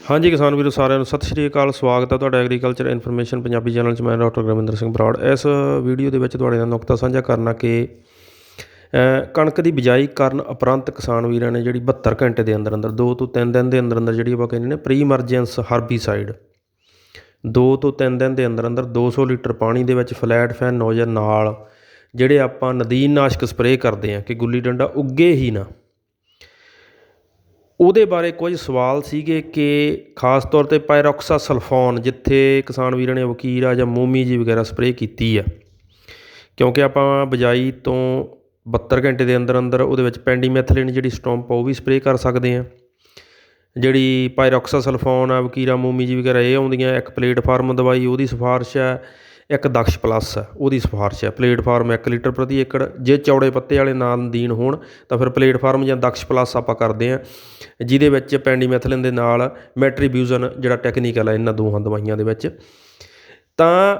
ਹਾਂਜੀ ਕਿਸਾਨ ਵੀਰੋ, ਸਾਰਿਆਂ ਨੂੰ ਸਤਿ ਸ਼੍ਰੀ ਅਕਾਲ, ਸਵਾਗਤ ਹੈ ਤੁਹਾਡਾ ਐਗਰੀਕਲਚਰ ਇਨਫੋਰਮੇਸ਼ਨ ਪੰਜਾਬੀ ਚੈਨਲ 'ਚ ਮੈਂ ਡਾਕਟਰ ਗੁਰਵਿੰਦਰ ਸਿੰਘ ਬਰਾੜ। ਇਸ ਵੀਡੀਓ ਦੇ ਵਿੱਚ ਤੁਹਾਡੇ ਨਾਲ ਨੁਕਤਾ ਸਾਂਝਾ ਕਰਨਾ ਕਿ ਕਣਕ ਦੀ ਬਿਜਾਈ ਕਰਨ ਉਪਰੰਤ ਕਿਸਾਨ ਵੀਰਾਂ ਨੇ ਜਿਹੜੀ 72 ਘੰਟੇ ਦੇ ਅੰਦਰ ਅੰਦਰ 2 ਤੋਂ 3 ਦਿਨ ਦੇ ਅੰਦਰ ਅੰਦਰ ਜਿਹੜੀ ਆਪਾਂ ਕਹਿੰਦੇ ਨੇ ਪ੍ਰੀ ਇਮਰਜੈਂਸ ਹਰਬੀਸਾਈਡ 2 ਤੋਂ 3 ਦਿਨ ਦੇ ਅੰਦਰ ਅੰਦਰ 200 ਲੀਟਰ ਪਾਣੀ ਦੇ ਵਿੱਚ ਫਲੈਟ ਫੈਨ ਨੋਜ਼ਲ ਨਾਲ, ਜਿਹੜੇ ਆਪਾਂ ਨਦੀਨ ਨਾਸ਼ਕ ਸਪਰੇਅ ਕਰਦੇ ਆ ਕਿ ਗੁੱਲੀ ਡੰਡਾ ਉੱਗੇ ਹੀ ਨਾ। ਉਹਦੇ ਬਾਰੇ ਕੁਝ ਸਵਾਲ ਸੀਗੇ ਕਿ ਖਾਸ ਤੌਰ ਤੇ ਪਾਇਰੋਕਸਾ ਸਲਫੋਨ ਜਿੱਥੇ ਕਿਸਾਨ ਵੀਰਾਂ ਨੇ ਵਕੀਰਾ ਜਾਂ ਮੋਮੀ ਜੀ ਵਗੈਰਾ ਸਪਰੇਅ ਕੀਤੀ ਆ। ਕਿਉਂਕਿ ਆਪਾਂ ਬਿਜਾਈ ਤੋਂ 72 ਘੰਟੇ ਦੇ ਅੰਦਰ ਅੰਦਰ ਉਹਦੇ ਵਿੱਚ ਪੈਂਡੀਮੈਥਲਿਨ ਜਿਹੜੀ ਸਟੋਂਪ ਆ, ਉਹ ਵੀ ਸਪਰੇਅ ਕਰ ਸਕਦੇ ਆ। ਜਿਹੜੀ ਪਾਇਰੋਕਸਾ ਸਲਫੋਨ ਆ ਵਕੀਰਾ ਮੋਮੀ ਜੀ ਵਗੈਰਾ, ਇਹ ਆਉਂਦੀਆਂ, ਇੱਕ ਪਲੇਟਫਾਰਮ ਦਵਾਈ, ਉਹਦੀ ਸਿਫਾਰਿਸ਼ ਹੈ ਇੱਕ ਦਕਸ਼ ਪਲੱਸ ਹੈ, ਉਹਦੀ ਸਿਫਾਰਿਸ਼ ਹੈ। ਪਲੇਟਫਾਰਮ 1 ਲੀਟਰ ਪ੍ਰਤੀ ਏਕੜ, ਜੇ ਚੌੜੇ ਪੱਤੇ ਵਾਲੇ ਨਾਲ ਦੀਨ ਹੋਣ, ਤਾਂ ਫਿਰ ਪਲੇਟਫਾਰਮ ਜਾਂ ਦਕਸ਼ ਪਲੱਸ ਆਪਾਂ ਕਰਦੇ ਹਾਂ, ਜਿਹਦੇ ਵਿੱਚ ਪੈਂਡੀਮੈਥਲਿਨ ਦੇ ਨਾਲ ਮੈਟਰੀਬਿਊਜ਼ਨ ਜਿਹੜਾ ਟੈਕਨੀਕਲ ਹੈ, ਇਹਨਾਂ ਦੋਹਾਂ ਦਵਾਈਆਂ ਦੇ ਵਿੱਚ। ਤਾਂ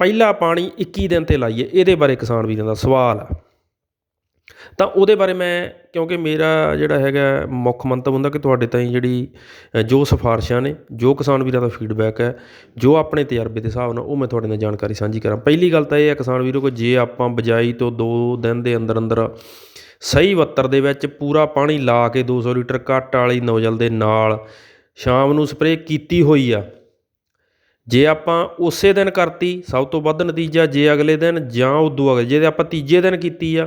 ਪਹਿਲਾ ਪਾਣੀ 21 ਦਿਨ ਤੇ ਲਾਈਏ, ਇਹਦੇ ਬਾਰੇ ਕਿਸਾਨ ਵੀਰਾਂ ਦਾ ਸਵਾਲ ਆ ਤਾਂ ਉਹਦੇ ਬਾਰੇ ਮੈਂ, ਕਿਉਂਕਿ ਮੇਰਾ ਜਿਹੜਾ ਹੈਗਾ ਮੁੱਖ ਮੰਤਵ ਹੁੰਦਾ ਕਿ ਤੁਹਾਡੇ ਤਾਈਂ ਜਿਹੜੀ ਜੋ ਸਿਫਾਰਿਸ਼ਾਂ ਨੇ, ਜੋ ਕਿਸਾਨ ਵੀਰਾਂ ਦਾ ਫੀਡਬੈਕ ਹੈ, ਜੋ ਆਪਣੇ ਤਜਰਬੇ ਦੇ ਹਿਸਾਬ ਨਾਲ ਉਹ ਮੈਂ ਤੁਹਾਡੇ ਨਾਲ ਜਾਣਕਾਰੀ ਸਾਂਝੀ ਕਰਾਂ। ਪਹਿਲੀ ਗੱਲ ਤਾਂ ਇਹ ਹੈ ਕਿਸਾਨ ਵੀਰੋ, ਕਿ ਜੇ ਆਪਾਂ ਬਜਾਈ ਤੋਂ 2 ਦਿਨ ਦੇ ਅੰਦਰ ਅੰਦਰ ਸਹੀ ਵੱਤਰ ਦੇ ਵਿੱਚ ਪੂਰਾ ਪਾਣੀ ਲਾ ਕੇ 200 ਲੀਟਰ ਘੱਟ ਵਾਲੀ ਨੋਜ਼ਲ ਦੇ ਨਾਲ ਸ਼ਾਮ ਨੂੰ ਸਪਰੇਅ ਕੀਤੀ ਹੋਈ ਆ, ਜੇ ਆਪਾਂ ਉਸੇ ਦਿਨ ਕਰਤੀ, ਸਭ ਤੋਂ ਵੱਧ ਨਤੀਜਾ ਜੇ ਅਗਲੇ ਦਿਨ ਜਾਂ ਉਦੋਂ ਅਗਲੇ, ਜੇ ਆਪਾਂ ਤੀਜੇ ਦਿਨ ਕੀਤੀ ਆ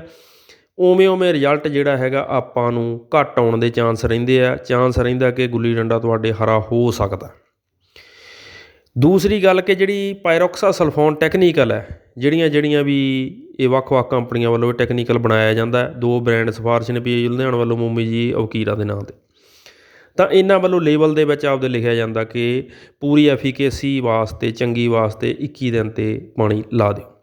ਉਵੇਂ ਉਵੇਂ ਰਿਜ਼ਲਟ ਜਿਹੜਾ ਹੈਗਾ ਆਪਾਂ ਨੂੰ ਘੱਟ ਆਉਣ ਦੇ ਚਾਂਸ ਰਹਿੰਦੇ ਆ। ਚਾਂਸ ਰਹਿੰਦਾ ਕਿ ਗੁੱਲੀ ਡੰਡਾ ਤੁਹਾਡੇ ਹਰਾ ਹੋ ਸਕਦਾ। ਦੂਸਰੀ ਗੱਲ ਕਿ ਜਿਹੜੀ ਪਾਇਰੋਕਸਾ ਸਲਫੋਨ ਟੈਕਨੀਕਲ ਹੈ, ਜਿਹੜੀਆਂ ਜਿਹੜੀਆਂ ਵੀ ਇਹ ਵੱਖ-ਵੱਖ ਕੰਪਨੀਆਂ ਵੱਲੋਂ ਇਹ ਟੈਕਨੀਕਲ ਬਣਾਇਆ ਜਾਂਦਾ ਦੋ ਬ੍ਰਾਂਡ ਸਿਫਾਰਿਸ਼ ਨੇ ਪੀ ਲੁਧਿਆਣਾ ਵੱਲੋਂ ਮੁੰਬਈ ਜੀ ਔਕੀਰਾ ਦੇ ਨਾਂ ਤੇ। ਤਾਂ ਇਹਨਾਂ ਵੱਲੋਂ ਲੇਬਲ ਦੇ ਵਿੱਚ ਆਪਦੇ ਲਿਖਿਆ ਜਾਂਦਾ ਕਿ ਪੂਰੀ ਐਫੀਕੇਸੀ ਵਾਸਤੇ, ਚੰਗੀ ਵਾਸਤੇ 21 ਦਿਨ ਤੇ ਪਾਣੀ ਲਾ ਦਿਓ।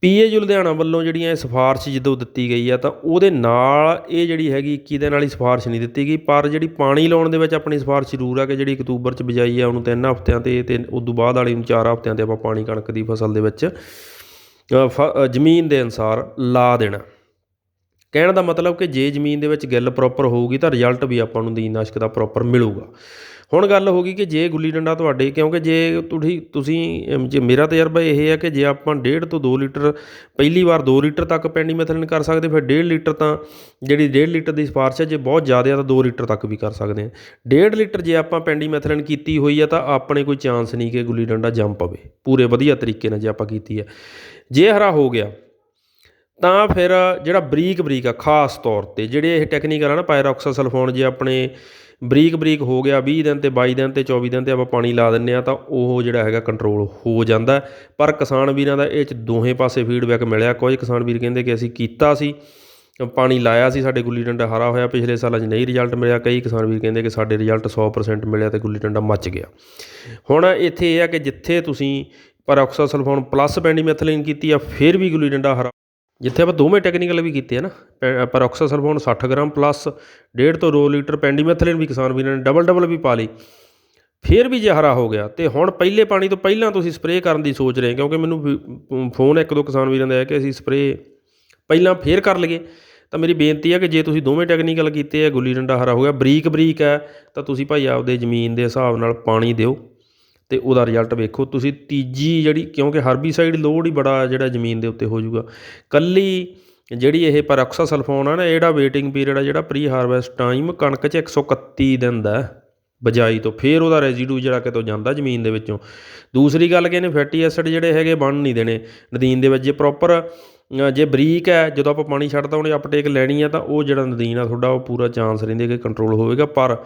ਪੀਏ ਲੁਧਿਆਣਾ ਵੱਲੋਂ ਜਿਹੜੀਆਂ ਇਹ ਸਿਫਾਰਿਸ਼ ਜਦੋਂ ਦਿੱਤੀ ਗਈ ਆ ਤਾਂ ਉਹਦੇ ਨਾਲ ਇਹ ਜਿਹੜੀ ਹੈਗੀ 21 ਦਿਨ ਵਾਲੀ ਸਿਫਾਰਿਸ਼ ਨਹੀਂ ਦਿੱਤੀ ਗਈ ਪਰ ਜਿਹੜੀ ਪਾਣੀ ਲਾਉਣ ਦੇ ਵਿੱਚ ਆਪਣੀ ਸਿਫਾਰਿਸ਼ ਜ਼ਰੂਰ ਆ ਕਿ ਜਿਹੜੀ ਅਕਤੂਬਰ ਚ ਬਿਜਾਈ ਆ ਉਹਨੂੰ ਤਿੰਨ ਹਫ਼ਤਿਆਂ ਤੇ ਤੇ ਤੋਂ ਬਾਅਦ ਵਾਲੀ ਨੂੰ ਚਾਰ ਹਫ਼ਤਿਆਂ ਤੇ ਆਪਾਂ ਪਾਣੀ ਕਣਕ ਦੀ ਫਸਲ ਦੇ ਵਿੱਚ ਅ, ਜ਼ਮੀਨ ਦੇ ਅਨਸਾਰ ਲਾ ਦੇਣਾ। ਕਹਿਣ ਦਾ ਮਤਲਬ ਕਿ ਜੇ ਜ਼ਮੀਨ ਦੇ ਵਿੱਚ ਗਿੱਲ ਪ੍ਰੋਪਰ ਹੋਊਗੀ ਤਾਂ ਰਿਜ਼ਲਟ ਵੀ ਆਪਾਂ ਨੂੰ ਦੀਨਾਸ਼ਕ ਦਾ ਪ੍ਰੋਪਰ ਮਿਲੂਗਾ। ਹੁਣ ਗੱਲ ਹੋ ਗਈ ਕਿ ਜੇ ਗੁੱਲੀ ਡੰਡਾ ਤੁਹਾਡੇ, ਕਿਉਂਕਿ ਜੇ ਤੁਸੀਂ ਤੁਸੀਂ ਜੇ ਮੇਰਾ ਤਜਰਬਾ ਇਹ ਹੈ ਕਿ ਜੇ ਆਪਾਂ 1.5 ਤੋਂ 2 ਲੀਟਰ, ਪਹਿਲੀ ਵਾਰ 2 ਲੀਟਰ ਤੱਕ ਪੈਂਡੀਮੈਥਲਿਨ ਕਰ ਸਕਦੇ, ਫਿਰ 1.5 ਲੀਟਰ ਤਾਂ ਜਿਹੜੀ 1.5 ਲੀਟਰ ਦੀ ਸਿਫਾਰਿਸ਼ ਹੈ, ਜੇ ਬਹੁਤ ਜ਼ਿਆਦਾ ਆ ਤਾਂ 2 ਲੀਟਰ ਤੱਕ ਵੀ ਕਰ ਸਕਦੇ ਹਾਂ। 1.5 ਲੀਟਰ ਜੇ ਆਪਾਂ ਪੈਂਡੀਮੈਥਲਿਨ ਕੀਤੀ ਹੋਈ ਹੈ ਤਾਂ ਆਪਣੇ ਕੋਈ ਚਾਂਸ ਨਹੀਂ ਕਿ ਗੁੱਲੀ ਡੰਡਾ ਜੰਮ ਪਵੇ। ਪੂਰੇ ਵਧੀਆ ਤਰੀਕੇ ਨਾਲ ਜੇ ਆਪਾਂ ਕੀਤੀ ਹੈ। ਜੇ ਹਰਾ ਹੋ ਗਿਆ ਤਾਂ ਫਿਰ ਜਿਹੜਾ ਬਰੀਕ ਬਰੀਕ ਆ, ਖਾਸ ਤੌਰ ਤੇ ਜਿਹੜੇ ਇਹ ਟੈਕਨੀਕਲ ਆ ਨਾ ਪਾਇਰੋਕਸਾ ਸਲਫੋਨ ਜੇ ਆਪਣੇ ਬਰੀਕ ਬਰੀਕ ਹੋ ਗਿਆ 20 ਦਿਨ ਤੇ 22 ਦਿਨ ਤੇ 24 ਦਿਨ ਤੇ ਆਪਾਂ ਪਾਣੀ ਲਾ ਦਿੰਨੇ ਆ ਤਾਂ ਉਹ ਜਿਹੜਾ ਹੈਗਾ ਕੰਟਰੋਲ ਹੋ ਜਾਂਦਾ ਪਰ ਕਿਸਾਨ ਵੀਰਾਂ ਦਾ ਇਹ ਚ ਦੋਹੇ ਪਾਸੇ ਫੀਡਬੈਕ ਮਿਲਿਆ। ਕੁਝ ਕਿਸਾਨ ਵੀਰ ਕਹਿੰਦੇ ਕਿ ਅਸੀਂ ਕੀਤਾ ਸੀ, ਪਾਣੀ ਲਾਇਆ ਸੀ, ਸਾਡੇ ਗੁੱਲੀ ਡੰਡਾ ਹਰਾ ਹੋਇਆ, ਪਿਛਲੇ ਸਾਲਾਂ 'ਚ ਨਹੀਂ ਰਿਜ਼ਲਟ ਮਿਲਿਆ। ਕਈ ਕਿਸਾਨ ਵੀਰ ਕਹਿੰਦੇ ਕਿ ਸਾਡੇ ਰਿਜ਼ਲਟ 100% ਮਿਲਿਆ ਤੇ ਗੁੱਲੀ ਡੰਡਾ ਮੱਚ ਗਿਆ। ਹੁਣ ਇੱਥੇ ਇਹ ਆ ਕਿ ਜਿੱਥੇ ਤੁਸੀਂ ਪਰੋਕਸਾਸਲਫੋਨ ਪਲੱਸ ਪੈਂਡੀਮੈਥਲਿਨ ਕੀਤੀ ਆ, ਫਿਰ ਵੀ ਗੁੱਲੀ ਡੰਡਾ ਹਰਾ ਜਿੱਥੇ ਆਪਾਂ ਦੋਵੇਂ ਟੈਕਨੀਕਲ ਵੀ ਕੀਤੇ ਆ ਨਾ ਪੈਰੋਕਸਾ ਸਲਫੋਨ 60 ਗ੍ਰਾਮ ਪਲੱਸ 1.5 ਤੋਂ 2 ਲੀਟਰ ਪੈਂਡੀਮੈਥਲਿਨ ਵੀ ਕਿਸਾਨ ਵੀਰਾਂ ਨੇ ਡਬਲ ਡਬਲ ਵੀ ਪਾ ਲਈ। ਫਿਰ ਵੀ ਜੇ ਹਰਾ ਹੋ ਗਿਆ, ਤੇ ਹੁਣ ਪਹਿਲੇ ਪਾਣੀ ਤੋਂ ਪਹਿਲਾਂ ਤੁਸੀਂ ਸਪਰੇਅ ਕਰਨ ਦੀ ਸੋਚ ਰਹੇ ਕਿਉਂਕਿ ਮੈਨੂੰ ਵੀ- ਫੋਨ ਇੱਕ ਦੋ ਕਿਸਾਨ ਵੀਰਾਂ ਦਾ ਆਇਆ ਕਿ ਅਸੀਂ ਸਪਰੇਅ ਪਹਿਲਾਂ ਫੇਰ ਕਰ ਲਈਏ। ਤਾਂ ਮੇਰੀ ਬੇਨਤੀ ਹੈ ਕਿ ਜੇ ਤੁਸੀਂ ਦੋਵੇਂ ਟੈਕਨੀਕਲ ਕੀਤੇ ਆ, ਗੁੱਲੀ ਡੰਡਾ ਹਰਾ ਹੋ ਗਿਆ ਬਰੀਕ ਬਰੀਕ ਹੈ, ਤਾਂ ਤੁਸੀਂ ਭਾਈ ਆਪਦੇ ਜ਼ਮੀਨ ਦੇ ਹਿਸਾਬ ਨਾਲ ਪਾਣੀ ਦਿਓ। ਅਤੇ ਉਹਦਾ ਰਿਜ਼ਲਟ ਵੇਖੋ। ਤੁਸੀਂ ਤੀਜੀ ਜਿਹੜੀ, ਕਿਉਂਕਿ ਹਰਬੀਸਾਈਡ ਲੋਡ ਹੀ ਬੜਾ ਜਿਹੜਾ ਜ਼ਮੀਨ ਦੇ ਉੱਤੇ ਹੋ ਜੂਗਾ ਇਕੱਲੀ ਜਿਹੜੀ ਇਹ ਪੈਰੋਕਸਾ ਸਲਫੋਨ ਆ ਨਾ, ਇਹਦਾ ਵੇਟਿੰਗ ਪੀਰੀਅਡ ਆ ਜਿਹੜਾ ਪ੍ਰੀ ਹਾਰਵੈਸਟ ਟਾਈਮ ਕਣਕ 'ਚ 131 ਦਿਨ ਦਾ ਹੈ ਬਜਾਈ ਤੋਂ। ਫਿਰ ਉਹਦਾ ਰੈਜ਼ੀਡੂ ਜਿਹੜਾ ਕਿਤੋਂ ਜਾਂਦਾ ਜ਼ਮੀਨ ਦੇ ਵਿੱਚੋਂ। ਦੂਸਰੀ ਗੱਲ ਕਿ ਇਹਨੇ ਫੈਟੀ ਐਸਿਡ ਜਿਹੜੇ ਹੈਗੇ ਬਣ ਨਹੀਂ ਦੇਣੇ। ਨਦੀਨ ਦੇ ਵਿੱਚ ਜੇ ਪ੍ਰੋਪਰ ਜੇ ਬਰੀਕ ਹੈ, ਜਦੋਂ ਆਪਾਂ ਪਾਣੀ ਛੱਡਦਾ, ਉਹਨੇ ਅਪਟੇਕ ਲੈਣੀ ਆ, ਤਾਂ ਉਹ ਜਿਹੜਾ ਨਦੀਨ ਆ, ਤੁਹਾਡਾ ਉਹ ਪੂਰਾ ਚਾਂਸ ਰਹਿੰਦੇ ਕਿ ਕੰਟਰੋਲ ਹੋਵੇਗਾ। ਪਰ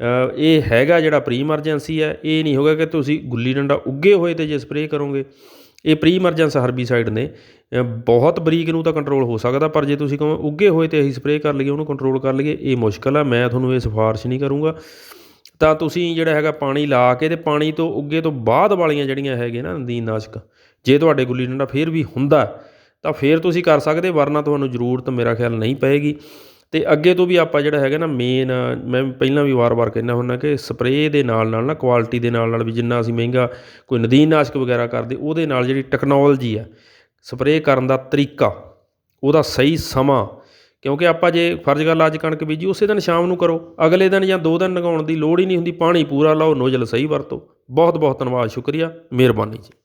ਇਹ ਹੈਗਾ ਜਿਹੜਾ ਪ੍ਰੀ ਇਮਰਜੈਂਸੀ ਹੈ, ਇਹ ਨਹੀਂ ਹੋਗਾ ਕਿ ਤੁਸੀਂ ਗੁੱਲੀ ਡੰਡਾ ਉੱਗੇ ਹੋਏ ਤੇ ਜੇ ਸਪਰੇਅ ਕਰੋਗੇ। ਇਹ ਪ੍ਰੀ ਇਮਰਜੈਂਸ ਹਰਬੀਸਾਈਡ ਨੇ ਬਹੁਤ ਬਰੀਕ ਨੂੰ ਤਾਂ ਕੰਟਰੋਲ ਹੋ ਸਕਦਾ, ਪਰ ਜੇ ਤੁਸੀਂ ਕਹੋ ਉੱਗੇ ਹੋਏ ਤੇ ਅਸੀਂ ਸਪਰੇਅ ਕਰ ਲਈਏ, ਉਹਨੂੰ ਕੰਟਰੋਲ ਕਰ ਲਈਏ, ਇਹ ਮੁਸ਼ਕਲ ਆ, ਮੈਂ ਤੁਹਾਨੂੰ ਇਹ ਸਿਫਾਰਿਸ਼ ਨਹੀਂ ਕਰੂੰਗਾ। ਤਾਂ ਤੁਸੀਂ ਜਿਹੜਾ ਹੈਗਾ ਪਾਣੀ ਲਾ ਕੇ ਤੇ ਪਾਣੀ ਤੋਂ ਉੱਗੇ ਤੋਂ ਬਾਅਦ ਵਾਲੀਆਂ ਜਿਹੜੀਆਂ ਹੈਗੇ ਨਾ ਨਦੀਨਨਾਸ਼ਕ ਜੇ ਤੁਹਾਡੇ ਗੁੱਲੀ ਡੰਡਾ ਫੇਰ ਵੀ ਹੁੰਦਾ, ਤਾਂ ਫੇਰ ਤੁਸੀਂ ਕਰ ਸਕਦੇ, ਵਰਨਾ ਤੁਹਾਨੂੰ ਜ਼ਰੂਰਤ ਮੇਰਾ ਖਿਆਲ ਨਹੀਂ ਪਏਗੀ। ਅਤੇ ਅੱਗੇ ਤੋਂ ਵੀ ਆਪਾਂ ਜਿਹੜਾ ਹੈਗਾ ਨਾ ਮੇਨ ਮੈਂ ਪਹਿਲਾਂ ਵੀ ਵਾਰ-ਵਾਰ ਕਹਿੰਦਾ ਹੁੰਦਾ ਕਿ ਸਪਰੇਅ ਦੇ ਨਾਲ ਨਾਲ ਨਾ ਕੁਆਲਿਟੀ ਦੇ ਨਾਲ ਨਾਲ ਵੀ ਜਿੰਨਾ ਅਸੀਂ ਮਹਿੰਗਾ ਕੋਈ ਨਦੀਨਨਾਸ਼ਕ ਵਗੈਰਾ ਕਰਦੇ, ਉਹਦੇ ਨਾਲ ਜਿਹੜੀ ਟੈਕਨੋਲੋਜੀ ਆ ਸਪਰੇਅ ਕਰਨ ਦਾ ਤਰੀਕਾ, ਉਹਦਾ ਸਹੀ ਸਮਾਂ। ਕਿਉਂਕਿ ਆਪਾਂ ਜੇ ਫਰਜ਼ ਗੱਲ ਅੱਜ ਕਣਕ ਬੀਜੀ, ਉਸੇ ਦਿਨ ਸ਼ਾਮ ਨੂੰ ਕਰੋ, ਅਗਲੇ ਦਿਨ ਜਾਂ ਦੋ ਦਿਨ ਲਗਾਉਣ ਦੀ ਲੋੜ ਹੀ ਨਹੀਂ ਹੁੰਦੀ, ਪਾਣੀ ਪੂਰਾ ਲਾਓ, ਨੋਜ਼ਲ ਸਹੀ ਵਰਤੋ। ਬਹੁਤ ਬਹੁਤ ਧੰਨਵਾਦ, ਸ਼ੁਕਰੀਆ, ਮਿਹਰਬਾਨੀ ਜੀ।